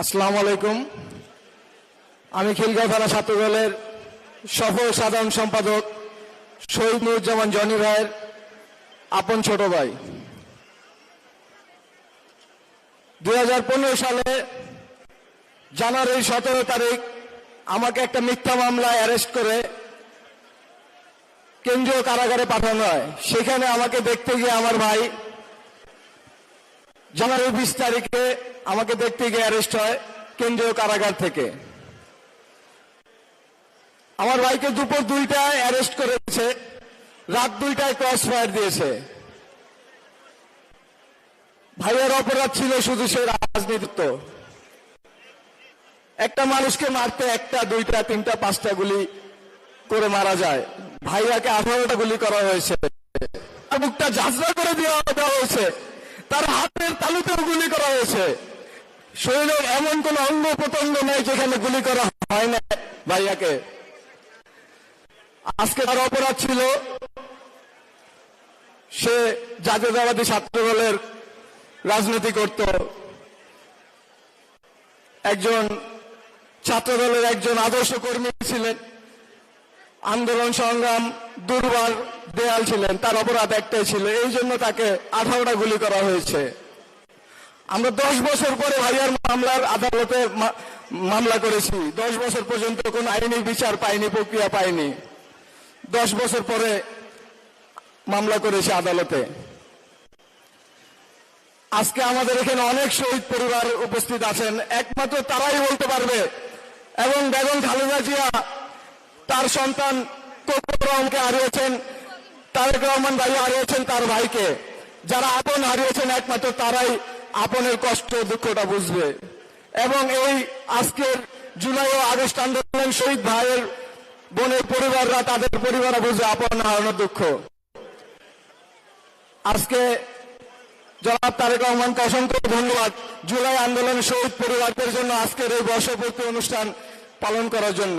আসসালামু আলাইকুম। আমি খিলগাঁও থানা ছাত্র দলের সফল সাধারণ সম্পাদক শহীদ নুরুজ্জামান জনি ভাইয়ের আপন ছোট ভাই। দু হাজার পনেরো সালে জানুয়ারির সতেরো তারিখ আমাকে একটা মিথ্যা মামলায় অ্যারেস্ট করে কেন্দ্রীয় কারাগারে পাঠানো হয়। সেখানে আমাকে দেখতে গিয়ে আমার ভাই জানুয়ারি বিশ তারিখে আমাকে দেখতে গিয়ে অ্যারেস্ট হয় কেন্দ্রীয় কারাগার থেকে। আমার ভাইকে দুপুর দুইটায় অ্যারেস্ট করেছে, রাত দুইটায় ক্রস ফায়ার দিয়েছে। ভাইয়ের অপরাধ ছিল শুধু সে রাজনীতিত্ব। একটা মানুষকে মারতে একটা, দুইটা, তিনটা, পাঁচটা গুলি করে মারা যায়। ভাইয়াকে আঠারোটা গুলি করা হয়েছে। করে দেওয়া হয়েছে। তার হাতের তালুতেও গুলি করা হয়েছে। শরীরের এমন কোন অঙ্গ প্রত্যঙ্গ নেই যেখানে গুলি করা হয় না ভাইয়াকে। আজকে তার অপরাধ ছিল সে জাতীয়তাবাদী ছাত্র দলের রাজনীতি করত। একজন ছাত্র দলের একজন আদর্শ কর্মী ছিলেন। আন্দোলন সংগ্রাম দুর্বার দেয়াল ছিলেন, তার অপরাধ একটাই ছিল, এই জন্য তাকে আঠারোটা গুলি করা হয়েছে। আমরা দশ বছর পরে ভাইয়ার মামলার আদালতে মামলা করেছি। দশ বছর পর্যন্ত কোন আইনি বিচার পাইনি, প্রক্রিয়া পাইনি। দশ বছর পরে মামলা করেছি আদালতে। আজকে আমাদের এখানে অনেক শহীদ পরিবার উপস্থিত আছেন। একমাত্র তারাই বলতে পারবে। এবং বেগম খালেদা জিয়া তার সন্তান কোকর রহমানকে হারিয়েছেন, তারেক রহমান ভাই হারিয়েছেন তার ভাইকে। যারা আপন হারিয়েছেন একমাত্র তারাই আপনের কষ্ট দুঃখটা বুঝবে। এবং এই আজকের জুলাই ও আগস্ট আন্দোলন শহীদ ভাইয়ের বোনের পরিবাররা, তাদের পরিবাররা বুঝবে আপন হারানোর দুঃখ। আজকে জনাব তারেক রহমানকে অসংখ্য ধন্যবাদ। জুলাই আন্দোলন শহীদ পরিবারদের জন্য আজকের এই বর্ষপূর্তি অনুষ্ঠান পালন করার জন্য।